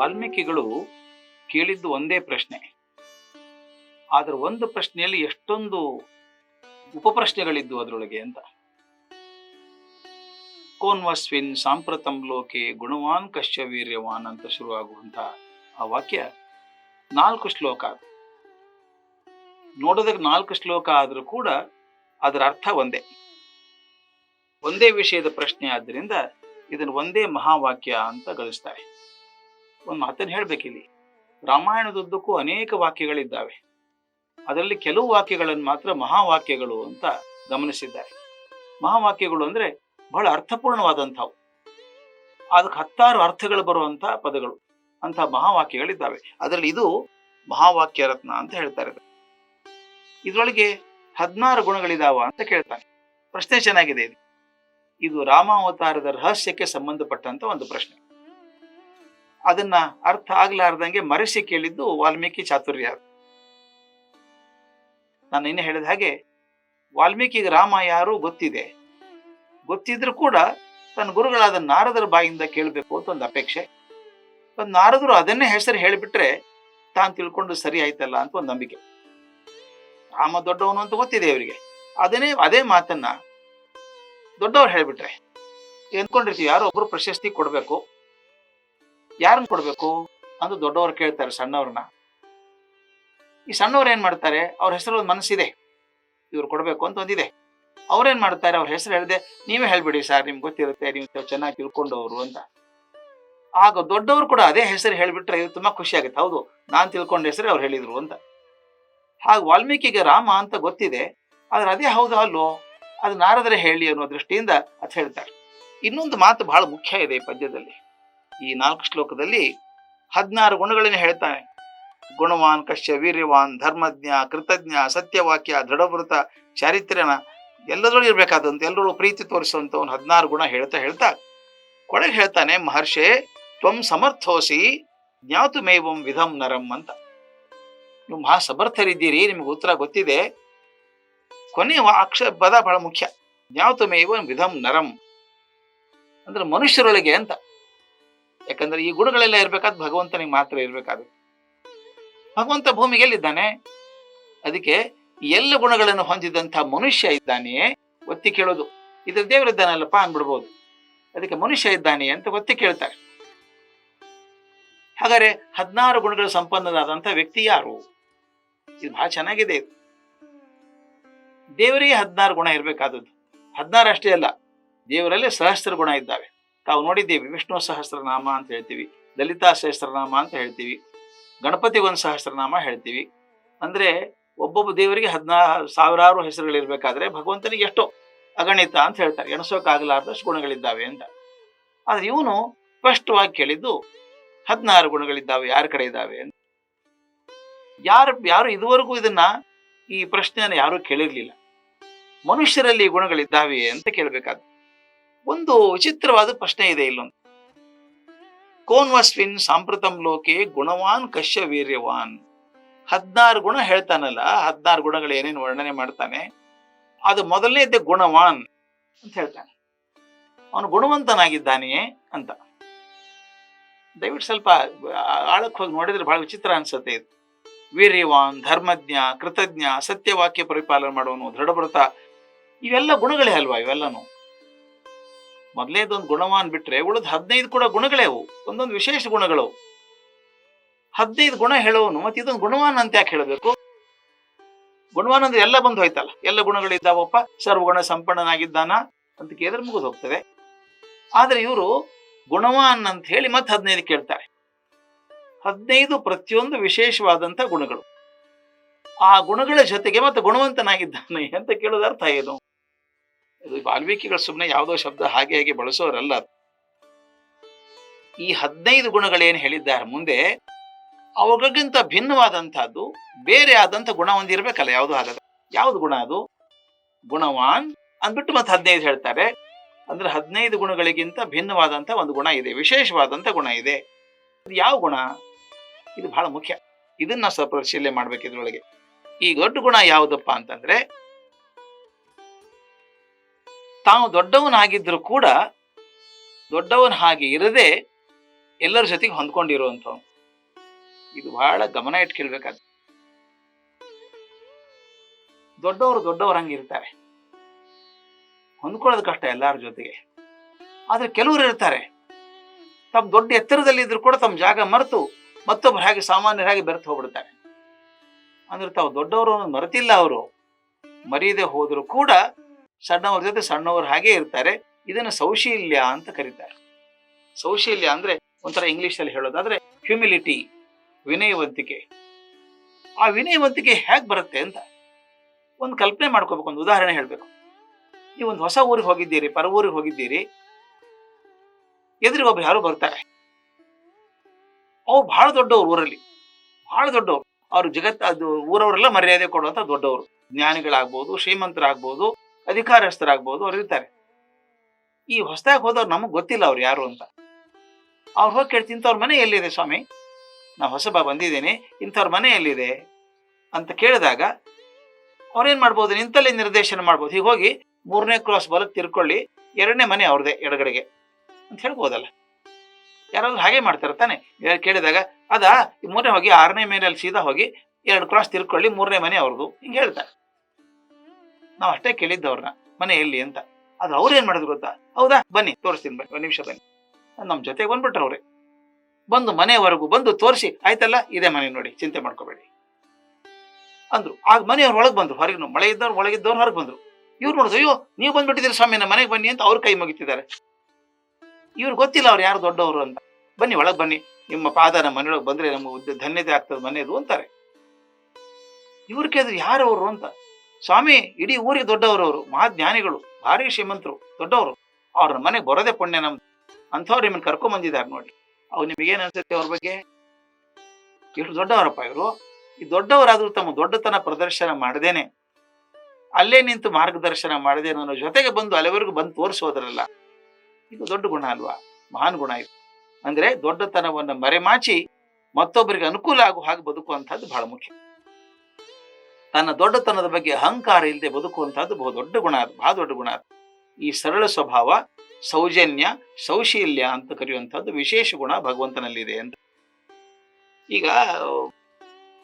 ವಾಲ್ಮೀಕಿಗಳು ಕೇಳಿದ್ದು ಒಂದೇ ಪ್ರಶ್ನೆ. ಆದ್ರೆ ಒಂದು ಪ್ರಶ್ನೆಯಲ್ಲಿ ಎಷ್ಟೊಂದು ಉಪಪ್ರಶ್ನೆಗಳಿದ್ದು ಅದರೊಳಗೆ ಅಂತ. ಕೋನ್ವಸ್ವಿನ್ ಸಾಂಪ್ರತಂ ಲೋಕೆ ಗುಣವಾನ್ ಕಶ್ಯ ವೀರ್ಯವಾನ್ ಅಂತ ಶುರುವಾಗುವಂತಹ ಆ ವಾಕ್ಯ ನಾಲ್ಕು ಶ್ಲೋಕ. ನೋಡೋದಕ್ಕೆ ನಾಲ್ಕು ಶ್ಲೋಕ ಆದರೂ ಕೂಡ ಅದರ ಅರ್ಥ ಒಂದೇ. ಒಂದೇ ವಿಷಯದ ಪ್ರಶ್ನೆ ಆದ್ದರಿಂದ ಇದನ್ನು ಒಂದೇ ಮಹಾವಾಕ್ಯ ಅಂತ ಗಳಿಸ್ತಾರೆ ಒಂದು ಮಾತನ್ನು ಹೇಳ್ಬೇಕಿಲ್ಲಿ ರಾಮಾಯಣದುದ್ದಕ್ಕೂ ಅನೇಕ ವಾಕ್ಯಗಳಿದ್ದಾವೆ. ಅದರಲ್ಲಿ ಕೆಲವು ವಾಕ್ಯಗಳನ್ನು ಮಾತ್ರ ಮಹಾವಾಕ್ಯಗಳು ಅಂತ ಗಮನಿಸಿದ್ದಾರೆ. ಮಹಾವಾಕ್ಯಗಳು ಅಂದ್ರೆ ಬಹಳ ಅರ್ಥಪೂರ್ಣವಾದಂಥವು. ಅದಕ್ಕೆ ಹತ್ತಾರು ಅರ್ಥಗಳು ಬರುವಂತಹ ಪದಗಳು ಅಂತ ಮಹಾವಾಕ್ಯಗಳಿದ್ದಾವೆ. ಅದರಲ್ಲಿ ಇದು ಮಹಾವಾಕ್ಯ ರತ್ನ ಅಂತ ಹೇಳ್ತಾರೆ ಇದರೊಳಗೆ ಹದಿನಾರು ಗುಣಗಳಿದಾವ ಅಂತ ಕೇಳ್ತಾನೆ ಪ್ರಶ್ನೆ ಚೆನ್ನಾಗಿದೆ ಇದು. ಇದು ರಾಮಾವತಾರದ ರಹಸ್ಯಕ್ಕೆ ಸಂಬಂಧಪಟ್ಟಂತ ಒಂದು ಪ್ರಶ್ನೆ. ಅದನ್ನ ಅರ್ಥ ಆಗ್ಲಾರ್ದಂಗೆ ಮರೆಸಿ ಕೇಳಿದ್ದು ವಾಲ್ಮೀಕಿ ಚಾತುರ್ಯ ನಾನು ಇನ್ನು ಹೇಳಿದ ಹಾಗೆ ವಾಲ್ಮೀಕಿಗೆ ರಾಮ ಯಾರು ಗೊತ್ತಿದೆ. ಗೊತ್ತಿದ್ರು ಕೂಡ ತನ್ನ ಗುರುಗಳಾದ ನಾರದರ ಬಾಯಿಂದ ಕೇಳಬೇಕು ಅಂತ ಒಂದು ಅಪೇಕ್ಷೆ. ನಾರದರು ಅದನ್ನೇ ಹೆಸರು ಹೇಳಿಬಿಟ್ರೆ ತಾನು ತಿಳ್ಕೊಂಡು ಸರಿ ಆಯ್ತಲ್ಲ ಅಂತ ಒಂದು ನಂಬಿಕೆ. ರಾಮ ದೊಡ್ಡವನು ಅಂತ ಗೊತ್ತಿದೆ ಅವರಿಗೆ. ಅದನ್ನೇ, ಅದೇ ಮಾತನ್ನ ದೊಡ್ಡವ್ರು ಹೇಳ್ಬಿಟ್ರೆ. ಎಂದ್ಕೊಂಡಿರ್ತೀವಿ, ಯಾರೋ ಒಬ್ರು ಪ್ರಶಸ್ತಿ ಕೊಡ್ಬೇಕು. ಯಾರನ್ನ ಕೊಡ್ಬೇಕು ಅಂತ ದೊಡ್ಡವ್ರು ಕೇಳ್ತಾರೆ ಸಣ್ಣವ್ರನ್ನ. ಈ ಸಣ್ಣವ್ರು ಏನ್ ಮಾಡ್ತಾರೆ? ಅವ್ರ ಹೆಸರು ಒಂದು ಮನಸ್ಸಿದೆ. ಇವ್ರು ಕೊಡ್ಬೇಕು ಅಂತ ಒಂದಿದೆ. ಅವ್ರೇನ್ ಮಾಡ್ತಾರೆ? ಅವ್ರ ಹೆಸರು ಹೇಳಿದೆ, ನೀವೇ ಹೇಳ್ಬಿಡಿ ಸರ್, ನಿಮ್ಗೆ ಗೊತ್ತಿರುತ್ತೆ, ನೀವು ಚೆನ್ನಾಗಿ ತಿಳ್ಕೊಂಡವ್ರು ಅಂತ. ಆಗ ದೊಡ್ಡವರು ಕೂಡ ಅದೇ ಹೆಸರು ಹೇಳ್ಬಿಟ್ರೆ ಇದು ತುಂಬಾ ಖುಷಿ ಆಗುತ್ತೆ. ಹೌದು, ನಾನ್ ತಿಳ್ಕೊಂಡ ಹೆಸರು ಅವ್ರು ಹೇಳಿದ್ರು ಅಂತ. ಹಾಗೆ ವಾಲ್ಮೀಕಿಗೆ ರಾಮ ಅಂತ ಗೊತ್ತಿದೆ. ಆದ್ರೆ ಅದೇ ಹೌದು ಅಲ್ಲೋ? ಅದು ನಾರದ್ರೆ ಹೇಳಿ ಅನ್ನೋ ದೃಷ್ಟಿಯಿಂದ ಅದು ಹೇಳ್ತಾರೆ. ಇನ್ನೊಂದು ಮಾತು ಬಹಳ ಮುಖ್ಯ ಇದೆ ಈ ಪದ್ಯದಲ್ಲಿ. ಈ ನಾಲ್ಕು ಶ್ಲೋಕದಲ್ಲಿ ಹದಿನಾರು ಗುಣಗಳನ್ನು ಹೇಳ್ತಾನೆ. ಗುಣವಾನ್ ಕಶ್ಯ ವೀರ್ಯವಾನ್ ಧರ್ಮಜ್ಞ ಕೃತಜ್ಞ ಸತ್ಯವಾಕ್ಯ ದೃಢವೃತ ಚಾರಿತ್ರ್ಯನ ಎಲ್ಲದರೊಳಗೆ ಇರ್ಬೇಕಾದಂತ ಎಲ್ಲರೂ ಪ್ರೀತಿ ತೋರಿಸುವಂತ ಒಂದು ಹದಿನಾರು ಗುಣ ಹೇಳ್ತಾ ಹೇಳ್ತಾ ಕೊಳಗೆ ಹೇಳ್ತಾನೆ, ಮಹರ್ಷಿ, ತ್ವಂ ಸಮರ್ಥೋಸಿ ಜ್ಞಾತು ಮೇವಂ ವಿಧಂ ನರಂ ಅಂತ. ನೀವು ಮಹಾ ಸಮರ್ಥರಿದ್ದೀರಿ ನಿಮಗೆ ಉತ್ತರ ಗೊತ್ತಿದೆ. ಕೊನೆಯ ಅಕ್ಷ ಪದ ಬಹಳ ಮುಖ್ಯ. ಜ್ಞಾತಮೇವ ವಿಧಂ ನರಂ. ಅಂದ್ರೆ ಮನುಷ್ಯರೊಳಗೆ ಅಂತ. ಯಾಕಂದ್ರೆ ಈ ಗುಣಗಳೆಲ್ಲ ಇರ್ಬೇಕಾದ್ ಭಗವಂತನಿಗೆ ಮಾತ್ರ ಇರ್ಬೇಕಾದ ಭಗವಂತ ಭೂಮಿಗೆ ಎಲ್ಲಿದ್ದಾನೆ? ಅದಕ್ಕೆ ಎಲ್ಲ ಗುಣಗಳನ್ನು ಹೊಂದಿದಂತ ಮನುಷ್ಯ ಇದ್ದಾನೆ ಒತ್ತಿ ಕೇಳೋದು. ಇದ್ರ ದೇವರಿದ್ದಾನಲ್ಲಪ್ಪ ಅನ್ಬಿಡ್ಬೋದು ಅದಕ್ಕೆ ಮನುಷ್ಯ ಇದ್ದಾನೆ ಅಂತ ಒತ್ತಿ ಕೇಳ್ತಾರೆ. ಹಾಗಾದ್ರೆ ಹದಿನಾರು ಗುಣಗಳ ಸಂಪನ್ನರಾದಂತ ವ್ಯಕ್ತಿ ಯಾರು? ಇದು ಬಹಳ ಚೆನ್ನಾಗಿದೆ ದೇವರಿಗೆ ಹದಿನಾರು ಗುಣ ಇರಬೇಕಾದದ್ದು. ಹದಿನಾರು ಅಷ್ಟೇ ಅಲ್ಲ, ದೇವರಲ್ಲಿ ಸಹಸ್ರ ಗುಣ ಇದ್ದಾವೆ. ತಾವು ನೋಡಿದ್ದೀವಿ, ವಿಷ್ಣು ಸಹಸ್ರನಾಮ ಅಂತ ಹೇಳ್ತೀವಿ ದಲಿತಾ ಸಹಸ್ರನಾಮ ಅಂತ ಹೇಳ್ತೀವಿ, ಗಣಪತಿ ಒಂದ್ ಸಹಸ್ರನಾಮ ಹೇಳ್ತೀವಿ. ಅಂದ್ರೆ ಒಬ್ಬೊಬ್ಬ ದೇವರಿಗೆ ಹದಿನಾರು ಸಾವಿರಾರು ಹೆಸರುಗಳಿರ್ಬೇಕಾದ್ರೆ ಭಗವಂತನಿಗೆ ಎಷ್ಟೋ ಅಗಣಿತ ಅಂತ ಹೇಳ್ತಾರೆ ಎಣಸೋಕ್ಕಾಗಲಾರ್ದಷ್ಟು ಗುಣಗಳಿದ್ದಾವೆ ಅಂತ. ಆದರೆ ಇವನು ಸ್ಪಷ್ಟವಾಗಿ ಕೇಳಿದ್ದು ಹದಿನಾರು ಗುಣಗಳಿದ್ದಾವೆ, ಯಾರ ಕಡೆ ಇದ್ದಾವೆ ಅಂತ. ಯಾರು ಯಾರು ಇದುವರೆಗೂ ಇದನ್ನ ಈ ಪ್ರಶ್ನೆಯನ್ನು ಯಾರೂ ಕೇಳಿರ್ಲಿಲ್ಲ. ಮನುಷ್ಯರಲ್ಲಿ ಗುಣಗಳಿದ್ದಾವೆ ಅಂತ ಕೇಳಬೇಕಾದ ಒಂದು ವಿಚಿತ್ರವಾದ ಪ್ರಶ್ನೆ ಇದೆ ಇಲ್ಲೊಂದು ಕೋನ್ವಸ್ವಿನ್ ಸಾಂಪ್ರತಂ ಲೋಕೆ ಗುಣವಾನ್ ಕಶ್ಯ ವೀರ್ಯವಾನ್. ಹದಿನಾರು ಗುಣ ಹೇಳ್ತಾನಲ್ಲ, ಹದಿನಾರು ಗುಣಗಳು ಏನೇನು ವರ್ಣನೆ ಮಾಡ್ತಾನೆ, ಅದು ಮೊದಲನೇದ್ದೇ ಗುಣವಾನ್ ಅಂತ ಹೇಳ್ತಾನೆ. ಅವನು ಗುಣವಂತನಾಗಿದ್ದಾನೆಯೇ ಅಂತ. ದಯವಿಟ್ಟು ಸ್ವಲ್ಪ ಆಳಕ್ಕೆ ಹೋಗಿ ನೋಡಿದ್ರೆ ಬಹಳ ವಿಚಿತ್ರ ಅನ್ಸುತ್ತೆ ಇದು. ವೀರ್ಯವಾನ್, ಧರ್ಮಜ್ಞ, ಕೃತಜ್ಞ, ಸತ್ಯವಾಕ್ಯ ಪರಿಪಾಲನೆ ಮಾಡುವನು, ದೃಢವ್ರತ, ಇವೆಲ್ಲ ಗುಣಗಳೇ ಅಲ್ವಾ ಇವೆಲ್ಲನು? ಮೊದಲನೇದೊಂದು ಗುಣವಾನ್ ಬಿಟ್ರೆ ಉಳಿದ ಹದಿನೈದು ಕೂಡ ಗುಣಗಳೇ ಅವು. ಒಂದೊಂದು ವಿಶೇಷ ಗುಣಗಳು ಹದಿನೈದು ಗುಣ ಹೇಳೋನು, ಮತ್ತೆ ಇದೊಂದು ಗುಣವಾನ್ ಅಂತ ಯಾಕೆ ಹೇಳಬೇಕು? ಗುಣವಾನ್ ಅಂದ್ರೆ ಎಲ್ಲ ಬಂದು ಹೋಯ್ತಲ್ಲ. ಎಲ್ಲ ಗುಣಗಳಿದ್ದಾವಪ್ಪ ಸರ್ವಗುಣ ಸಂಪನ್ನನಾಗಿದ್ದಾನ ಅಂತ ಕೇಳಿದ್ರೆ ಮುಗಿದು ಹೋಗ್ತದೆ. ಆದ್ರೆ ಇವರು ಗುಣವಾನ್ ಅಂತ ಹೇಳಿ ಮತ್ತೆ ಹದಿನೈದು ಕೇಳ್ತಾರೆ. ಹದಿನೈದು ಪ್ರತಿಯೊಂದು ವಿಶೇಷವಾದಂತ ಗುಣಗಳು. ಆ ಗುಣಗಳ ಜೊತೆಗೆ ಮತ್ತೆ ಗುಣವಂತನಾಗಿದ್ದಾನೆ ಅಂತ ಕೇಳೋದು ಅರ್ಥ ಏನು? ಇದು ವಾಲ್ಮೀಕಿಗಳು ಸುಮ್ಮನೆ ಯಾವುದೋ ಶಬ್ದ ಹಾಗೆ ಹಾಗೆ ಬಳಸೋರಲ್ಲ. ಈ ಹದಿನೈದು ಗುಣಗಳೇನು ಹೇಳಿದ್ದಾರೆ ಮುಂದೆ, ಅವುಗಳಿಗಿಂತ ಭಿನ್ನವಾದಂತಹದ್ದು ಬೇರೆ ಆದಂತ ಗುಣ ಒಂದಿರಬೇಕಲ್ಲ ಯಾವುದು ಹಾಗಾದ್ರೆ? ಯಾವ್ದು ಗುಣ ಅದು? ಗುಣವಾನ್ ಅಂದ್ಬಿಟ್ಟು ಮತ್ತೆ ಹದಿನೈದು ಹೇಳ್ತಾರೆ. ಅಂದ್ರೆ ಹದಿನೈದು ಗುಣಗಳಿಗಿಂತ ಭಿನ್ನವಾದಂತ ಒಂದು ಗುಣ ಇದೆ ವಿಶೇಷವಾದಂತ ಗುಣ ಇದೆ. ಅದು ಯಾವ ಗುಣ? ಇದು ಬಹಳ ಮುಖ್ಯ. ಇದನ್ನ ಸ್ವಲ್ಪ ಪರಿಶೀಲನೆ ಮಾಡ್ಬೇಕು ಇದ್ರೊಳಗೆ. ಈ ದೊಡ್ಡ ಗುಣ ಯಾವುದಪ್ಪ ಅಂತಂದ್ರೆ ತಾವು ದೊಡ್ಡವನಾಗಿದ್ರು ಕೂಡ ದೊಡ್ಡವನ ಹಾಗೆ ಇರದೆ ಎಲ್ಲರ ಜೊತೆಗೆ ಹೊಂದ್ಕೊಂಡಿರುವಂಥವ್ನು. ಇದು ಬಹಳ ಗಮನ ಇಟ್ಟು ದೊಡ್ಡವರು ದೊಡ್ಡವರು ಹಂಗೆ ಇರ್ತಾರೆ. ಹೊಂದ್ಕೊಳ್ಳೋದು ಕಷ್ಟ ಎಲ್ಲರ ಜೊತೆಗೆ. ಆದ್ರೆ ಕೆಲವರು ಇರ್ತಾರೆ. ತಮ್ಮ ದೊಡ್ಡ ಎತ್ತರದಲ್ಲಿ ಇದ್ರು ಕೂಡ ತಮ್ಮ ಜಾಗ ಮರೆತು ಮತ್ತೊಬ್ಬರು ಹಾಗೆ ಸಾಮಾನ್ಯರಾಗಿ ಬೆರೆತು ಹೋಗ್ಬಿಡ್ತಾರೆ. ಅಂದ್ರೆ ತಾವು ದೊಡ್ಡವರು ಮರೆತಿಲ್ಲ ಅವರು. ಮರೆಯದೆ ಹೋದ್ರು ಕೂಡ ಸಣ್ಣವ್ರ ಜೊತೆ ಸಣ್ಣವರು ಹಾಗೆ ಇರ್ತಾರೆ. ಇದನ್ನ ಸೌಶೀಲ್ಯ ಅಂತ ಕರೀತಾರೆ. ಸೌಶೀಲ್ಯ ಅಂದ್ರೆ ಒಂಥರ ಇಂಗ್ಲಿಷ್ ಅಲ್ಲಿ ಹೇಳೋದಾದ್ರೆ ಹ್ಯೂಮಿಲಿಟಿ ವಿನಯವಂತಿಕೆ. ಆ ವಿನಯವಂತಿಕೆ ಹೇಗೆ ಬರುತ್ತೆ ಅಂತ ಒಂದು ಕಲ್ಪನೆ ಮಾಡ್ಕೋಬೇಕು, ಒಂದು ಉದಾಹರಣೆ ಹೇಳ್ಬೇಕು. ನೀವು ಒಂದು ಹೊಸ ಊರಿಗೆ ಹೋಗಿದ್ದೀರಿ ಪರ ಊರಿಗೆ ಹೋಗಿದ್ದೀರಿ. ಎದುರಿಗೆ ಒಬ್ರು ಯಾರು ಬರ್ತಾರೆ. ಅವ್ರು ಬಹಳ ದೊಡ್ಡವ್ರು ಊರಲ್ಲಿ. ಬಹಳ ದೊಡ್ಡವ್ರು. ಅವ್ರು ಜಗತ್ತ, ಅದು ಊರವರೆಲ್ಲ ಮರ್ಯಾದೆ ಕೊಡುವಂತ ದೊಡ್ಡವರು. ಜ್ಞಾನಿಗಳಾಗ್ಬೋದು, ಶ್ರೀಮಂತರಾಗ್ಬೋದು. ಅಧಿಕಾರಸ್ಥರಾಗ್ಬೋದು ಅವ್ರು ಇರ್ತಾರೆ ಈ ಹೊಸದಾಗಿ ಹೋದವ್ರು ನಮಗೆ ಗೊತ್ತಿಲ್ಲ ಅವ್ರು ಯಾರು ಅಂತ. ಅವ್ರು ಹೋಗಿ ಕೇಳ್ತಿ ಇಂಥವ್ರ ಮನೆ ಎಲ್ಲಿದೆ ಸ್ವಾಮಿ? ನಾವು ಹೊಸಬ ಬಂದಿದ್ದೀನಿ, ಇಂಥವ್ರ ಮನೆ ಎಲ್ಲಿದೆ? ಅಂತ ಕೇಳಿದಾಗ, ಅವ್ರೇನ್ ಮಾಡ್ಬೋದು? ನಿಂತಲ್ಲೇ ನಿರ್ದೇಶನ ಮಾಡ್ಬೋದು. ಹೀಗೆ ಹೋಗಿ ಮೂರನೇ ಕ್ರಾಸ್ ಬಲಕ್ಕೆ ತಿರ್ಕೊಳ್ಳಿ, ಎರಡನೇ ಮನೆ ಅವ್ರದೇ ಎಡಗಡೆಗೆ. ಅಂತ ಹೇಳ್ಬೋದಲ್ಲ. ಯಾರಾದ್ರೂ ಹಾಗೆ ಮಾಡ್ತಾರೆ ತಾನೆ. ಕೇಳಿದಾಗ, ಅದಾ, ಈ ಮೂರನೇ ಹೋಗಿ, ಆರನೇ ಮನೆಯಲ್ಲಿ ಸೀದಾ ಹೋಗಿ, ಎರಡು ಕ್ರಾಸ್ ತಿರ್ಕೊಳ್ಳಿ, ಮೂರನೇ ಮನೆ ಅವ್ರದ್ದು ಹಿಂಗೆ ಹೇಳ್ತಾರೆ. ನಾವು ಅಷ್ಟೇ ಕೇಳಿದ್ದವ್ರನ್ನ ಮನೆ ಎಲ್ಲಿ ಅಂತ. ಅದು ಅವ್ರು ಏನ್ ಮಾಡಿದ್ರು ಗೊತ್ತಾ? ಹೌದಾ? ಬನ್ನಿ, ತೋರಿಸ್ತೀನಿ ಬನ್ನಿ, ಒಂದು ನಿಮಿಷ ಬನ್ನಿ. ನಮ್ಮ ಜೊತೆಗೆ ಬಂದ್ಬಿಟ್ರೆ ಅವ್ರೆ. ಬಂದು ಮನೆಯವರೆಗೂ ಬಂದು ತೋರಿಸಿ, ಆಯ್ತಲ್ಲ? ಇದೇ ಮನೆ ನೋಡಿ, ಚಿಂತೆ ಮಾಡ್ಕೋಬೇಡಿ. ಅಂದ್ರು. ಆಗ ಮನೆಯವ್ರು ಒಳಗೆ ಬಂದ್ರು, ಹೊರಗೆ ಮಳೆ ಇದ್ದವ್ರು ಒಳಗಿದ್ದವ್ರು ಹೊರಗೆ ಬಂದ್ರು. ಇವ್ರು ನೋಡಿದ್ರು, ಅಯ್ಯೋ, ನೀವು ಬಂದ್ಬಿಟ್ಟಿದ್ರೆ ಸ್ವಾಮಿ ನಮ್ಮ ಮನೆಗೆ ಬನ್ನಿ ಅಂತ ಅವ್ರ ಕೈ ಮುಗಿತಿದ್ದಾರೆ. ಇವ್ರು ಗೊತ್ತಿಲ್ಲ ಅವ್ರು ಯಾರು ದೊಡ್ಡವರು ಅಂತ. ಬನ್ನಿ, ಒಳಗೆ ಬನ್ನಿ. ನಿಮ್ಮ ಪಾದ ನಮ್ಮ ಮನೆಯೊಳಗೆ ಬಂದ್ರೆ ನಮ್ಮ ಧನ್ಯತೆ ಆಗ್ತದೆ ಮನೆಯದು ಅಂತಾರೆ. ಇವ್ರ ಕೇಳಿದ್ರು ಯಾರು ಅವರು ಅಂತ? ಸ್ವಾಮಿ, ಇಡೀ ಊರಿಗೆ ದೊಡ್ಡವರು ಅವರು, ಮಹಾಜ್ಞಾನಿಗಳು, ಭಾರಿ ಶ್ರೀಮಂತರು, ದೊಡ್ಡವರು. ಅವ್ರ ಮನೆಗೆ ಬರೋದೇ ಪುಣ್ಯ ನಮ್ದು. ಅಂಥವ್ರು ನಿಮ್ಮನ್ನು ಕರ್ಕೊಂಡ್ ಬಂದಿದ್ದಾರೆ ನೋಡಿ ಅವ್ ನಿಮಗೇನು ಅನ್ಸುತ್ತೆ ಅವ್ರ ಬಗ್ಗೆ? ಎಷ್ಟು ದೊಡ್ಡವರಪ್ಪ ಇವರು. ಈ ದೊಡ್ಡವರಾದರೂ ತಮ್ಮ ದೊಡ್ಡತನ ಪ್ರದರ್ಶನ ಮಾಡದೇನೆ. ಅಲ್ಲೇ ನಿಂತು ಮಾರ್ಗದರ್ಶನ ಮಾಡದೆ ನನ್ನ ಜೊತೆಗೆ ಬಂದು ಅಲ್ಲಿವರೆಗೂ ಬಂದು ತೋರಿಸೋದ್ರಲ್ಲ. ಇದು ದೊಡ್ಡ ಗುಣ ಅಲ್ವಾ? ಮಹಾನ್ ಗುಣ ಇದು. ಅಂದ್ರೆ ದೊಡ್ಡತನವನ್ನ ಮರೆಮಾಚಿ ಮತ್ತೊಬ್ಬರಿಗೆ ಅನುಕೂಲ ಆಗುವ ಹಾಗೆ ಬದುಕುವಂತಹದ್ದು ಬಹಳ ಮುಖ್ಯ. ತನ್ನ ದೊಡ್ಡತನದ ಬಗ್ಗೆ ಅಹಂಕಾರ ಇಲ್ಲದೆ ಬದುಕುವಂತಹದ್ದು ಬಹು ದೊಡ್ಡ ಗುಣ ಅದು, ಬಹಳ ದೊಡ್ಡ ಗುಣ ಅದು. ಈ ಸರಳ ಸ್ವಭಾವ, ಸೌಜನ್ಯ, ಸೌಶೀಲ್ಯ ಅಂತ ಕರೆಯುವಂತಹದ್ದು ವಿಶೇಷ ಗುಣ ಭಗವಂತನಲ್ಲಿದೆ ಅಂತ. ಈಗ,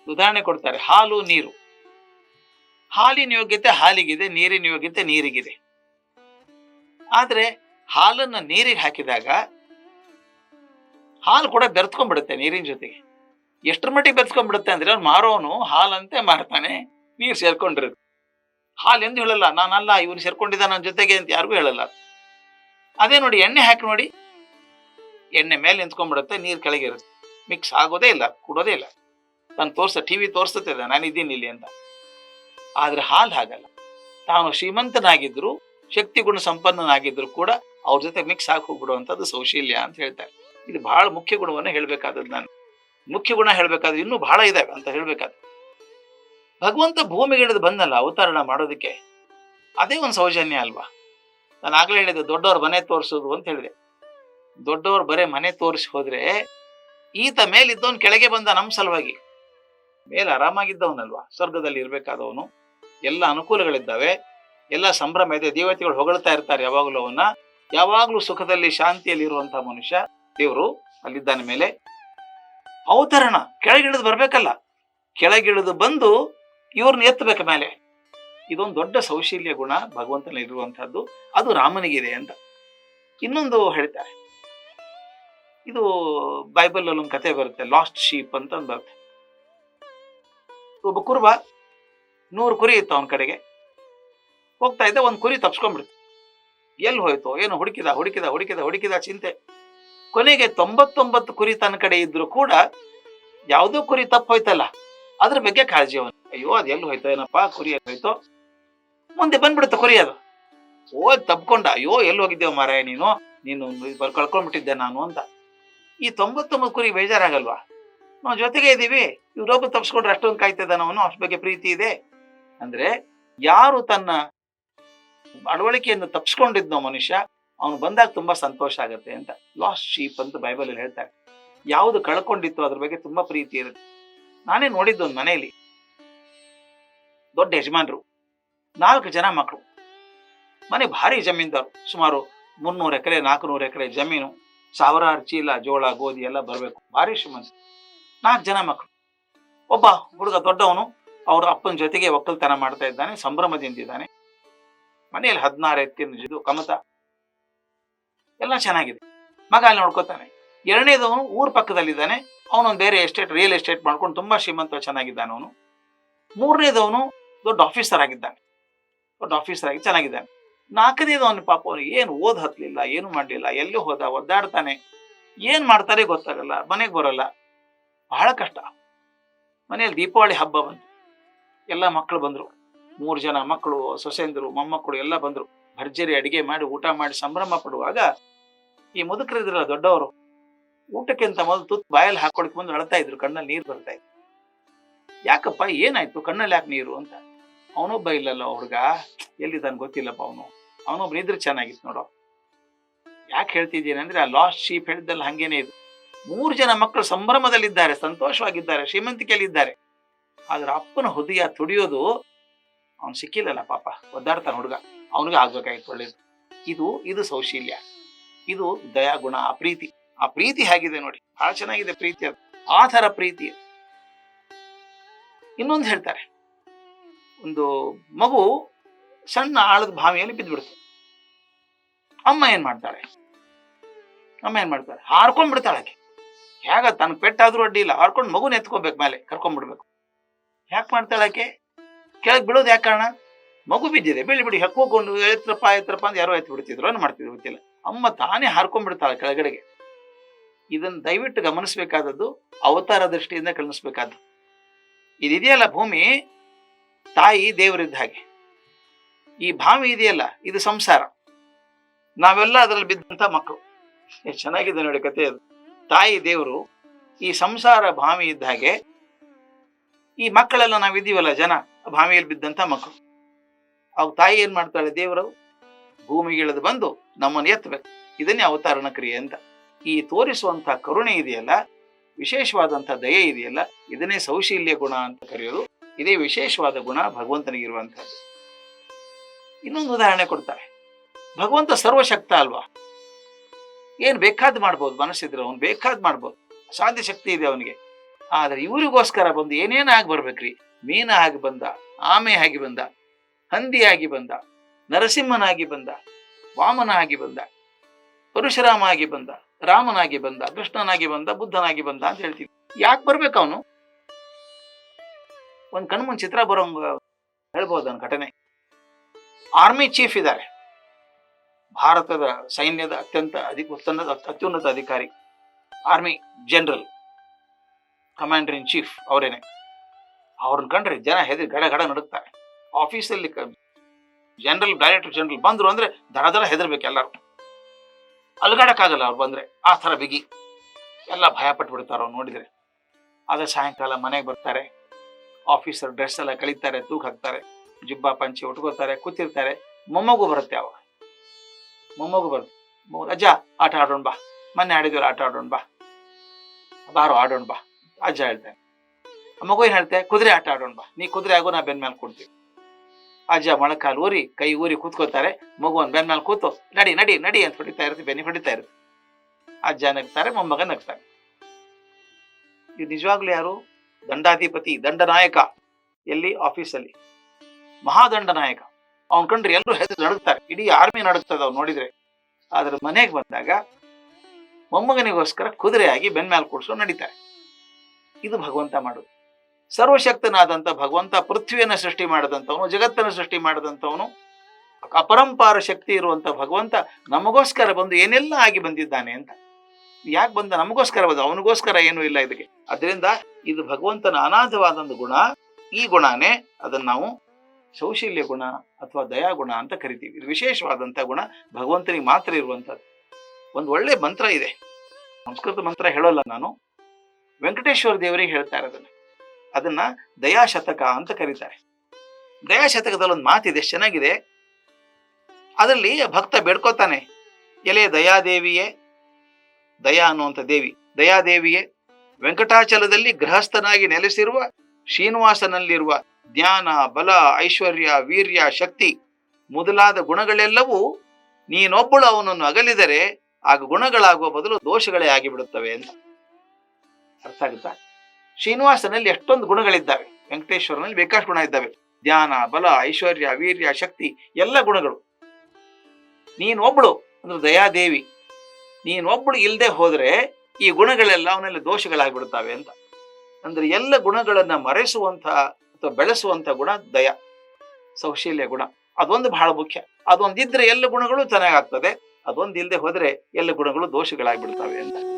ಉದಾಹರಣೆ ಕೊಡ್ತಾರೆ, ಹಾಲು, ನೀರು. ಹಾಲಿನ ಯೋಗ್ಯತೆ ಹಾಲಿಗಿದೆ, ನೀರಿನ ಯೋಗ್ಯತೆ ನೀರಿಗಿದೆ. ಆದ್ರೆ, ಹಾಲನ್ನ ನೀರಿಗೆ ಹಾಕಿದಾಗ, ಹಾಲು ಕೂಡ ಬೆರೆತ್ಕೊಂಡ್ಬಿಡುತ್ತೆ ನೀರಿನ ಜೊತೆಗೆ. ಎಷ್ಟರ ಮಟ್ಟಿಗೆ ಬೆರೆತ್ಕೊಂಡ್ಬಿಡುತ್ತೆ ಅಂದ್ರೆ, ಅವ್ನು ಮಾರೋನು ಹಾಲಂತೆ ಮಾರ್ತಾನೆ. ನೀರು ಸೇರ್ಕೊಂಡಿರುತ್ತೆ ಹಾಲು ಎಂದು ಹೇಳಲ್ಲ, ನಾನಲ್ಲ ಇವನು ಸೇರ್ಕೊಂಡಿದ್ದ ನನ್ನ ಜೊತೆಗೆ ಅಂತ ಯಾರಿಗೂ ಹೇಳಲ್ಲ. ಅದೇ ನೋಡಿ, ಎಣ್ಣೆ ಹಾಕಿ ನೋಡಿ. ಎಣ್ಣೆ ಮೇಲೆ ನಿಂತ್ಕೊಂಡ್ಬಿಡುತ್ತೆ, ನೀರು ಕೆಳಗೆ ಇರುತ್ತೆ. ಮಿಕ್ಸ್ ಆಗೋದೇ ಇಲ್ಲ, ಕುಡೋದೇ ಇಲ್ಲ. ನಾನು ತೋರ್ಸ ಟಿವಿ ತೋರಿಸ್ತದೆ ನಾನು ಇದ್ದೀನಿ ಇಲ್ಲಿ ಅಂತ. ಆದರೆ ಹಾಲು ಹಾಗಲ್ಲ. ತಾನು ಶ್ರೀಮಂತನಾಗಿದ್ರು, ಶಕ್ತಿ ಗುಣ ಸಂಪನ್ನನಾಗಿದ್ರು ಕೂಡ ಅವ್ರ ಜೊತೆ ಮಿಕ್ಸ್ ಆಗಿ ಹೋಗ್ಬಿಡುವಂಥದ್ದು ಸೌಶೀಲ್ಯ ಅಂತ ಹೇಳ್ತಾರೆ. ಇದು ಬಹಳ ಮುಖ್ಯ ಗುಣವನ್ನ ಹೇಳಬೇಕಾದದ್ದು ನಾನು. ಮುಖ್ಯ ಗುಣ ಹೇಳಬೇಕಾದ್ರೆ ಇನ್ನೂ ಬಹಳ ಇದಾವೆ ಅಂತ ಹೇಳ್ಬೇಕಾದ್ರೆ. ಭಗವಂತ ಭೂಮಿಗೆ ಹಿಡಿದು ಬಂದಲ್ಲ, ಅವತರಣ ಮಾಡೋದಕ್ಕೆ. ಅದೇ ಒಂದು ಸೌಜನ್ಯ ಅಲ್ವಾ? ನಾನು ಆಗ್ಲೇ ಹೇಳಿದೆ, ದೊಡ್ಡವ್ರ ಮನೆ ತೋರಿಸೋದು ಅಂತ ಹೇಳಿದೆ. ದೊಡ್ಡವ್ರ ಬರೇ ಮನೆ ತೋರಿಸಿ ಹೋದ್ರೆ ಈತ ಮೇಲಿದ್ದವನ್ ಕೆಳಗೆ ಬಂದ ನಮ್ಮ ಸಲುವಾಗಿ. ಮೇಲೆ ಆರಾಮಾಗಿದ್ದವನಲ್ವಾ? ಸ್ವರ್ಗದಲ್ಲಿ ಇರ್ಬೇಕಾದವನು. ಎಲ್ಲ ಅನುಕೂಲಗಳಿದ್ದಾವೆ. ಎಲ್ಲ ಸಂಭ್ರಮ ಇದೆ. ದೇವತೆಗಳು ಹೊಗಳ್ತಾ ಇರ್ತಾರೆ ಯಾವಾಗಲೂ ಅವನ್ನ. ಯಾವಾಗ್ಲೂ ಸುಖದಲ್ಲಿ, ಶಾಂತಿಯಲ್ಲಿ ಇರುವಂತಹ ಮನುಷ್ಯ ದೇವರು ಅಲ್ಲಿದ್ದಾನೆ ಮೇಲೆ. ಅವತರಣ ಕೆಳಗಿಳಿದು ಬರ್ಬೇಕಲ್ಲ. ಕೆಳಗಿಳಿದು ಬಂದು ಇವ್ರನ್ನ ಎತ್ತಬೇಕು ಮೇಲೆ. ಇದೊಂದು ದೊಡ್ಡ ಸೌಶೀಲ್ಯ ಗುಣ ಭಗವಂತನಲ್ಲಿ ಇರುವಂತಹದ್ದು ಅದು ರಾಮನಿಗಿದೆ ಅಂತ. ಇನ್ನೊಂದು ಹೇಳ್ತಾರೆ. ಇದು ಬೈಬಲ್ ಅಲ್ಲಿ ಒಂದು ಕತೆ ಬರುತ್ತೆ ಲಾಸ್ಟ್ ಶೀಪ್ ಅಂತ ಒಂದು ಬರುತ್ತೆ. ಒಬ್ಬ ಕುರುಬ ನೂರು ಕುರಿ ಇತ್ತು ಅವನ ಕಡೆಗೆ. ಹೋಗ್ತಾ ಇದ್ದ, ಒಂದು ಕುರಿ ತಪ್ಸ್ಕೊಂಡ್ಬಿಡ್ತು. ಎಲ್ಲಿ ಹೋಯ್ತು? ಏನು ಹುಡುಕಿದ ಹುಡುಕಿದ ಹುಡುಕಿದ ಹುಡುಕಿದ ಚಿಂತೆ. ಕೊನೆಗೆ ತೊಂಬತ್ತೊಂಬತ್ತು ಕುರಿ ತನ್ನ ಕಡೆ ಇದ್ರು ಕೂಡ ಯಾವುದೋ ಕುರಿ ತಪ್ಪು ಹೋಯ್ತಲ್ಲ ಅದ್ರ ಬಗ್ಗೆ ಕಾಳಜಿ ಅವನು. ಅಯ್ಯೋ, ಅದು ಎಲ್ಲಿ ಹೋಯ್ತೋ ಏನಪ್ಪ, ಕುರಿ ಎಲ್ಲಿ ಹೋಯ್ತೋ. ಮುಂದೆ ಬಂದ್ಬಿಡುತ್ತೆ ಕುರಿ ಅದು. ಓ ತಪ್ಕೊಂಡ ಅಯ್ಯೋ, ಎಲ್ಲಿ ಹೋಗಿದ್ದೇವ ಮಾರಾಯ ನೀನು? ನೀನು ಕಳ್ಕೊಂಡ್ಬಿಟ್ಟಿದ್ದೆ ನಾನು ಅಂತ. ಈ ತೊಂಬತ್ತೊಂಬತ್ತು ಕುರಿ ಬೇಜಾರಾಗಲ್ವಾ? ನಾವು ಜೊತೆಗೆ ಇದ್ದೀವಿ. ಇವ್ರೊಬ್ಬ ತಪ್ಸ್ಕೊಂಡ್ರೆ ಅಷ್ಟೊಂದು ಕಾಯ್ತಿದ್ದಾನ ಅವನು, ಅಷ್ಟ್ ಬಗ್ಗೆ ಪ್ರೀತಿ ಇದೆ. ಅಂದ್ರೆ, ಯಾರು ತನ್ನ ಅಳವಳಿಕೆಯನ್ನು ತಪ್ಸ್ಕೊಂಡಿದ್ನೋ ಮನುಷ್ಯ, ಅವನು ಬಂದಾಗ ತುಂಬಾ ಸಂತೋಷ ಆಗುತ್ತೆ ಅಂತ. ಲಾಸ್ಟ್ ಶೀಪ್ ಅಂತ ಬೈಬಲ್ ಅಲ್ಲಿ ಹೇಳ್ತಾರೆ. ಯಾವುದು ಕಳ್ಕೊಂಡಿತ್ತು ಅದ್ರ ಬಗ್ಗೆ ತುಂಬಾ ಪ್ರೀತಿ ಇರುತ್ತೆ. ನಾನೇ ನೋಡಿದ್ದು ಒಂದು ಮನೆಯಲ್ಲಿ. ದೊಡ್ಡ ಯಜಮಾನರು, ನಾಲ್ಕು ಜನ ಮಕ್ಕಳು ಮನೆ ಭಾರಿ ಜಮೀನ್ದಾರು. ಸುಮಾರು ಮುನ್ನೂರು ಎಕರೆ, ನಾಲ್ಕುನೂರು ಎಕರೆ ಜಮೀನು, ಸಾವಿರಾರು ಚೀಲ, ಜೋಳ, ಗೋಧಿ ಎಲ್ಲ ಬರಬೇಕು. ಭಾರಿ ಶ್ರೀಮಂತ ನಾಲ್ಕು ಜನ ಮಕ್ಕಳು ಒಬ್ಬ ಹುಡುಗ ದೊಡ್ಡವನು, ಅವ್ರ ಅಪ್ಪನ ಜೊತೆಗೆ ಒಕ್ಕಲ್ತನ ಮಾಡ್ತಾ ಇದ್ದಾನೆ ಸಂಭ್ರಮದಿಂದಿದ್ದಾನೆ ಮನೆಯಲ್ಲಿ ಹದಿನಾರು ಎತ್ತಿನ ಜಿದು ಕಮತ. ಎಲ್ಲ ಚೆನ್ನಾಗಿದೆ. ಮಗ ಅಲ್ಲಿ ನೋಡ್ಕೋತಾನೆ. ಎರಡನೇದವನು ಊರ್ ಪಕ್ಕದಲ್ಲಿದ್ದಾನೆ. ಅವನೊಂದು ಬೇರೆ ಎಸ್ಟೇಟ್ ರಿಯಲ್ ಎಸ್ಟೇಟ್ ಮಾಡ್ಕೊಂಡು ತುಂಬಾ ಶ್ರೀಮಂತ ಚೆನ್ನಾಗಿದ್ದಾನೆ ಅವನು. ಮೂರನೇದವನು ದೊಡ್ಡ ಆಫೀಸರ್ ಆಗಿದ್ದಾನೆ. ದೊಡ್ಡ ಆಫೀಸರ್ ಆಗಿ ಚೆನ್ನಾಗಿದ್ದಾನೆ. ನಾಲ್ಕನೇದವನು ಪಾಪ ಅವನಿಗೆ ಏನು ಓದ್ ಹತ್ತಲಿಲ್ಲ ಏನು ಮಾಡಲಿಲ್ಲ, ಎಲ್ಲಿ ಹೋದ, ಒದ್ದಾಡ್ತಾನೆ. ಏನ್ ಮಾಡ್ತಾರೆ ಗೊತ್ತಾಗಲ್ಲ, ಮನೆಗೆ ಬರಲ್ಲ. ಬಹಳ ಕಷ್ಟ. ಮನೆಯಲ್ಲಿ ದೀಪಾವಳಿ ಹಬ್ಬ ಬಂತು. ಎಲ್ಲ ಮಕ್ಕಳು ಬಂದ್ರು. ಮೂರು ಜನ ಮಕ್ಕಳು ಸೊಸೆಂದರು, ಮೊಮ್ಮಕ್ಕಳು ಎಲ್ಲ ಬಂದ್ರು. ಭರ್ಜರಿ ಅಡಿಗೆ ಮಾಡಿ, ಊಟ ಮಾಡಿ ಸಂಭ್ರಮ ಪಡುವಾಗ ಈ ಮುದುಕರಿದ್ರಲ್ಲ ದೊಡ್ಡವರು ಊಟಕ್ಕಿಂತ ಮೊದಲು ತುತ್ತು ಬಾಯಲ್ಲಿ ಹಾಕೊಳಕ್ ಬಂದು ಅಳ್ತಾ ಇದ್ರು, ಕಣ್ಣಲ್ಲಿ ನೀರು ಬರ್ತಾ ಇತ್ತು. ಯಾಕಪ್ಪ, ಏನಾಯ್ತು? ಕಣ್ಣಲ್ಲಿ ಯಾಕೆ ನೀರು ಅಂತ. ಅವನೊಬ್ಬ ಇಲ್ಲಲ್ಲ ಹುಡುಗ. ಎಲ್ಲಿ ತಾನು ಗೊತ್ತಿಲ್ಲಪ್ಪ ಅವನು. ಅವನೊಬ್ಬ ಇದ್ರೆ ಚೆನ್ನಾಗಿತ್ತು ನೋಡು. ಯಾಕೆ ಹೇಳ್ತಿದ್ದೀನಿ ಅಂದ್ರೆ, ಆ ಲಾಸ್ಟ್ ಶೀಪ್ ಹೇಳಿದ್ದಲ್ಲ ಹಂಗೇನೆ ಇದು. ಮೂರು ಜನ ಮಕ್ಕಳು ಸಂಭ್ರಮದಲ್ಲಿದ್ದಾರೆ, ಸಂತೋಷವಾಗಿದ್ದಾರೆ, ಶ್ರೀಮಂತಿಕೆಯಲ್ಲಿದ್ದಾರೆ. ಆದ್ರೆ ಅಪ್ಪನ ಹೃದಯ ತುಡಿಯೋದು ಅವನು ಸಿಕ್ಕಿಲ್ಲಲ್ಲ ಪಾಪ. ಒದ್ದಾಡ್ತಾನ ಹುಡುಗ. ಅವನಿಗೆ ಆಗ್ಬೇಕಾಗಿತ್ತು ಒಳ್ಳೇದು. ಇದು ಇದು ಸೌಶೀಲ್ಯ. ಇದು ದಯಾಗುಣ, ಆ ಪ್ರೀತಿ. ಆ ಪ್ರೀತಿ ಹೇಗಿದೆ ನೋಡಿ. ಬಹಳ ಚೆನ್ನಾಗಿದೆ ಪ್ರೀತಿ ಅದು. ಆ ಥರ ಪ್ರೀತಿ. ಇನ್ನೊಂದು ಹೇಳ್ತಾರೆ. ಒಂದು ಮಗು ಸಣ್ಣ ಆಳದ ಭಾವಿಯಲ್ಲಿ ಬಿದ್ದ್ಬಿಡ್ತು ಅಮ್ಮ ಏನ್ ಮಾಡ್ತಾಳೆ ಅಮ್ಮ ಏನ್ ಮಾಡ್ತಾಳೆ ಹಾರ್ಕೊಂಡ್ ಬಿಡ್ತಾಳೆ ಆಕೆ. ಹೇಗ ತನ್ನ ಪೆಟ್ಟಾದ್ರೂ ಅಡ್ಡಿ ಇಲ್ಲ. ಹಾರ್ಕೊಂಡು ಮಗುನ ಎತ್ಕೋಬೇಕು ಮೇಲೆ ಕರ್ಕೊಂಡ್ಬಿಡ್ಬೇಕು ಯಾಕೆ ಮಾಡ್ತಾಳೆ ಆಕೆ? ಕೆಳಗೆ ಬಿಡೋದು ಯಾಕೆ ಕಾರಣ? ಮಗು ಬಿದ್ದಿದೆ. ಬೀಳಿ ಬಿಡಿ ಹೆಕ್ಕೋಕೊಂಡು ಎತ್ತರಪ್ಪ ಎತ್ತರಪ್ಪ ಅಂತ ಯಾರೋ ಎತ್ತು ಬಿಡ್ತಿದ್ರು ಮಾಡ್ತಿದ್ರು ಗೊತ್ತಿಲ್ಲ. ಅಮ್ಮ ತಾನೇ ಹಾರ್ಕೊಂಡ್ಬಿಡ್ತಾಳೆ ಕೆಳಗಡೆಗೆ. ಇದನ್ನ ದಯವಿಟ್ಟು ಗಮನಿಸಬೇಕಾದದ್ದು ಅವತಾರ ದೃಷ್ಟಿಯಿಂದ ಗಮನಿಸಬೇಕಾದ್ದು ಇದಿದೆಯಲ್ಲ ಭೂಮಿ? ತಾಯಿ, ದೇವರಿದ್ದ ಹಾಗೆ. ಈ ಭಾವಿ ಇದೆಯಲ್ಲ, ಇದು ಸಂಸಾರ. ನಾವೆಲ್ಲ ಅದರಲ್ಲಿ ಬಿದ್ದಂತ ಮಕ್ಕಳು. ಎಷ್ಟು ಚೆನ್ನಾಗಿದೆ ನೋಡಿ ಕತೆ ಅದು. ತಾಯಿ, ದೇವರು, ಈ ಸಂಸಾರ ಭಾವಿ ಇದ್ದ ಹಾಗೆ, ಈ ಮಕ್ಕಳೆಲ್ಲ ನಾವಿದ್ದೀವಲ್ಲ ಜನ ಭಾವಿಯಲ್ಲಿ ಬಿದ್ದಂತ ಮಕ್ಕಳು. ಅವು ತಾಯಿ ಏನ್ ಮಾಡ್ತಾಳೆ ದೇವರು? ಭೂಮಿಗೆ ಇಳಿದು ಬಂದು ನಮ್ಮನ್ನು ಎತ್ತಬೇಕು ಇದನ್ನೇ ಅವತಾರಣ ಕ್ರಿಯೆ ಅಂತ. ಈ ತೋರಿಸುವಂತ ಕರುಣೆ ಇದೆಯಲ್ಲ? ವಿಶೇಷವಾದಂತ ದಯೆ ಇದೆಯಲ್ಲ? ಇದನ್ನೇ ಸೌಶೀಲ್ಯ ಗುಣ ಅಂತ ಕರೆಯೋದು. ಇದೇ ವಿಶೇಷವಾದ ಗುಣ ಭಗವಂತನಿಗಿರುವಂಥದ್ದು. ಇನ್ನೊಂದು ಉದಾಹರಣೆ ಕೊಡ್ತಾರೆ. ಭಗವಂತ ಸರ್ವಶಕ್ತ ಅಲ್ವಾ? ಏನ್ ಬೇಕಾದ್ ಮಾಡ್ಬೋದು ಮನಸ್ಸಿದ್ರೆ ಅವ್ನು ಬೇಕಾದ್ ಮಾಡ್ಬೋದು. ಸಾಧ್ಯ ಶಕ್ತಿ ಇದೆ ಅವನಿಗೆ. ಆದ್ರೆ ಇವರಿಗೋಸ್ಕರ ಬಂದು ಏನೇನು ಆಗಿ ಬರ್ಬೇಕ್ರಿ? ಮೀನ ಆಗಿ ಬಂದ, ಆಮೆ ಆಗಿ ಬಂದ, ಹಂದಿ ಆಗಿ ಬಂದ, ನರಸಿಂಹನಾಗಿ ಬಂದ, ವಾಮನ ಆಗಿ ಬಂದ. ಪರಶುರಾಮ ಆಗಿ ಬಂದ, ರಾಮನಾಗಿ ಬಂದ, ಕೃಷ್ಣನಾಗಿ ಬಂದ, ಬುದ್ಧನಾಗಿ ಬಂದ ಅಂತ ಹೇಳ್ತೀವಿ ಯಾಕೆ ಬರ್ಬೇಕು ಅವನು? ಒಂದ್ ಕಣ್ಮುಂದ್ ಚಿತ್ರ ಬರೋಂಗ ಹೇಳ್ಬೋದು ಅವನ ಘಟನೆ. ಆರ್ಮಿ ಚೀಫ್ ಇದ್ದಾರೆ. ಭಾರತದ ಸೈನ್ಯದ ಅತ್ಯಂತ ಅಧಿ ಉತ್ತನ್ನದ ಅತ್ಯುನ್ನತ ಅಧಿಕಾರಿ army general commander in chief ಅವರೇನೆ. ಅವ್ರನ್ನ ಕಂಡ್ರೆ ಜನ ಹೆದರಿ ಗಡ ಗಡ ನಡುಕ್ತಾರೆ ಆಫೀಸಲ್ಲಿ ಜನರಲ್ ಡೈರೆಕ್ಟರ್ ಜನರಲ್ ಬಂದ್ರು ಅಂದ್ರೆ ದಡ ದಡ ಹೆದರ್ಬೇಕು ಎಲ್ಲರೂ. ಅಲ್ಗಾಡಕ್ಕಾಗಲ್ಲ ಅವ್ರು ಬಂದ್ರೆ. ಆ ಥರ ಬಿಗಿ. ಎಲ್ಲ ಭಯ ಪಟ್ಬಿಡ್ತಾರೆ ಅವ್ರು ನೋಡಿದ್ರೆ. ಆದ್ರೆ ಸಾಯಂಕಾಲ ಮನೆಗೆ ಬರ್ತಾರೆ. ಆಫೀಸರ್ ಡ್ರೆಸ್ ಎಲ್ಲ ಕಳೀತಾರೆ, ತೂಕ ಹಾಕ್ತಾರೆ, ಜುಬ್ಬ ಪಂಚಿ ಉಟ್ಕೋತಾರೆ, ಕೂತಿರ್ತಾರೆ. ಮೊಮ್ಮಗು ಬರುತ್ತೆ ಅವಾಗ. ಮೊಮ್ಮಗು ಬರುತ್ತೆ. ಅಜ್ಜ, ಆಟ ಆಡೋಣ ಬಾ. ಮೊನ್ನೆ ಆಡಿದ್ವಲ್ಲ ಆಟ ಆಡೋಣ ಬಾ. ಬಾರು, ಆಡೋಣ ಬಾ. ಅಜ್ಜ ಹೇಳ್ತಾನೆ. ಮಗು ಏನ್ ಹೇಳ್ತೆ? ಕುದುರೆ ಆಟ ಆಡೋಣ ಬಾ. ನೀ ಕುದುರೆ ಆಗೋ, ನಾ ಬೆನ್ ಮೇಲೆ ಕೊಡ್ತೀವಿ ಅಜ್ಜ ಮೊಳಕಾಲು ಊರಿ, ಕೈ ಊರಿ ಕೂತ್ಕೋತಾರೆ ಮಗು ಒಂದು ಬೆನ್ ಮೇಲೆ ಕೂತು, ನಡಿ ನಡಿ ನಡಿ ಅಂತ ಹೊಡಿತಾ ಇರುತ್ತೆ ಬೆನ್ನಿ ಹೊಡಿತಾ ಇರುತ್ತೆ ಅಜ್ಜ ನಗ್ತಾರೆ, ಮೊಮ್ಮಗ ನಗ್ತಾರೆ. ಇದು ನಿಜವಾಗ್ಲೂ ಯಾರು? ದಂಡಾಧಿಪತಿ, ದಂಡನಾಯಕ. ಎಲ್ಲಿ? ಆಫೀಸಲ್ಲಿ. ಮಹಾದಂಡನಾಯಕ ಅವನ್ ಕಂಡ್ರೆ ಎಲ್ಲರೂ ಹೆಸರು ನಡುಗ್ತಾರೆ. ಇಡೀ ಆರ್ಮಿ ನಡುಗ್ತದ ಅವ್ನು ನೋಡಿದ್ರೆ. ಆದ್ರೆ ಮನೆಗೆ ಬಂದಾಗ ಮೊಮ್ಮಗನಿಗೋಸ್ಕರ ಕುದುರೆಯಾಗಿ ಬೆನ್ಮ್ಯಾಲ್ ಕೂಡ್ಸೋ ನಡೀತಾರೆ. ಇದು ಭಗವಂತ ಮಾಡೋದು. ಸರ್ವಶಕ್ತನಾದಂತ ಭಗವಂತ ಪೃಥ್ವಿಯನ್ನು ಸೃಷ್ಟಿ ಮಾಡಿದಂಥವನು, ಜಗತ್ತನ್ನು ಸೃಷ್ಟಿ ಮಾಡಿದಂಥವನು, ಅಪರಂಪಾರ ಶಕ್ತಿ ಇರುವಂತ ಭಗವಂತ ನಮಗೋಸ್ಕರ ಬಂದು ಏನೆಲ್ಲ ಆಗಿ ಬಂದಿದ್ದಾನೆ ಅಂತ. ಯಾಕೆ ಬಂದ ನಮಗೋಸ್ಕರ ಬಂದ? ಅವನಿಗೋಸ್ಕರ ಏನೂ ಇಲ್ಲ ಇದಕ್ಕೆ. ಅದರಿಂದ ಇದು ಭಗವಂತನ ಅನಾಥವಾದಂತ ಗುಣ. ಈ ಗುಣನೇ ಅದನ್ನ ನಾವು ಸೌಶಲ್ಯ ಗುಣ ಅಥವಾ ದಯಾಗುಣ ಅಂತ ಕರಿತೀವಿ. ಇದು ವಿಶೇಷವಾದಂಥ ಗುಣ. ಭಗವಂತನಿಗೆ ಮಾತ್ರ ಇರುವಂಥದ್ದು. ಒಂದು ಒಳ್ಳೆ ಮಂತ್ರ ಇದೆ. ಸಂಸ್ಕೃತ ಮಂತ್ರ ಹೇಳೋಲ್ಲ ನಾನು. ವೆಂಕಟೇಶ್ವರ ದೇವರಿಗೆ ಹೇಳ್ತಾರೆ ಅದನ್ನ ಅದನ್ನ ದಯಾಶತಕ ಅಂತ ಕರೀತಾರೆ. ದಯಾಶತಕದಲ್ಲಿ ಒಂದು ಮಾತಿದೆ ಚೆನ್ನಾಗಿದೆ? ಅದರಲ್ಲಿ ಭಕ್ತ ಬೇಡ್ಕೋತಾನೆ, ಎಲೆ ದಯಾದೇವಿಯೇ, ದಯಾ ಅನ್ನುವಂಥ ದೇವಿ. ದಯಾದೇವಿಯೇ, ವೆಂಕಟಾಚಲದಲ್ಲಿ ಗೃಹಸ್ಥನಾಗಿ ನೆಲೆಸಿರುವ, ಶ್ರೀನಿವಾಸನಲ್ಲಿರುವ ಜ್ಞಾನ, ಬಲ, ಐಶ್ವರ್ಯ, ವೀರ್ಯ, ಶಕ್ತಿ ಮೊದಲಾದ ಗುಣಗಳೆಲ್ಲವೂ ನೀನೊಬ್ಬಳು ಅವನನ್ನು ಅಗಲಿದರೆ ಆಗ ಗುಣಗಳಾಗುವ ಬದಲು ದೋಷಗಳೇ ಆಗಿಬಿಡುತ್ತವೆ ಅಂತ ಅರ್ಥ ಆಗುತ್ತಾ? ಶ್ರೀನಿವಾಸನಲ್ಲಿ ಎಷ್ಟೊಂದು ಗುಣಗಳಿದ್ದಾವೆ. ವೆಂಕಟೇಶ್ವರನಲ್ಲಿ ಬೇಕಾಷ್ಟು ಗುಣ ಇದ್ದಾವೆ. ಧ್ಯಾನ, ಬಲ, ಐಶ್ವರ್ಯ, ವೀರ್ಯ, ಶಕ್ತಿ ಎಲ್ಲ ಗುಣಗಳು. ನೀನೊಬ್ಬಳು ಅಂದ್ರೆ ದಯಾದೇವಿ. ನೀನೊಬ್ಬಳು ಇಲ್ಲದೆ ಹೋದ್ರೆ ಈ ಗುಣಗಳೆಲ್ಲ ಅವನಲ್ಲಿ ದೋಷಗಳಾಗ್ಬಿಡ್ತಾವೆ ಅಂತ. ಅಂದ್ರೆ ಎಲ್ಲ ಗುಣಗಳನ್ನ ಮರೆಸುವಂತಹ ಅಥವಾ ಬೆಳೆಸುವಂತ ಗುಣ ದಯ, ಸೌಶೀಲ್ಯ ಗುಣ. ಅದೊಂದು ಬಹಳ ಮುಖ್ಯ. ಅದೊಂದಿದ್ರೆ ಎಲ್ಲ ಗುಣಗಳು ಚೆನ್ನಾಗಾಗ್ತದೆ. ಅದೊಂದು ಇಲ್ಲದೆ ಹೋದ್ರೆ ಎಲ್ಲ ಗುಣಗಳು ದೋಷಗಳಾಗ್ಬಿಡ್ತವೆ ಅಂತ.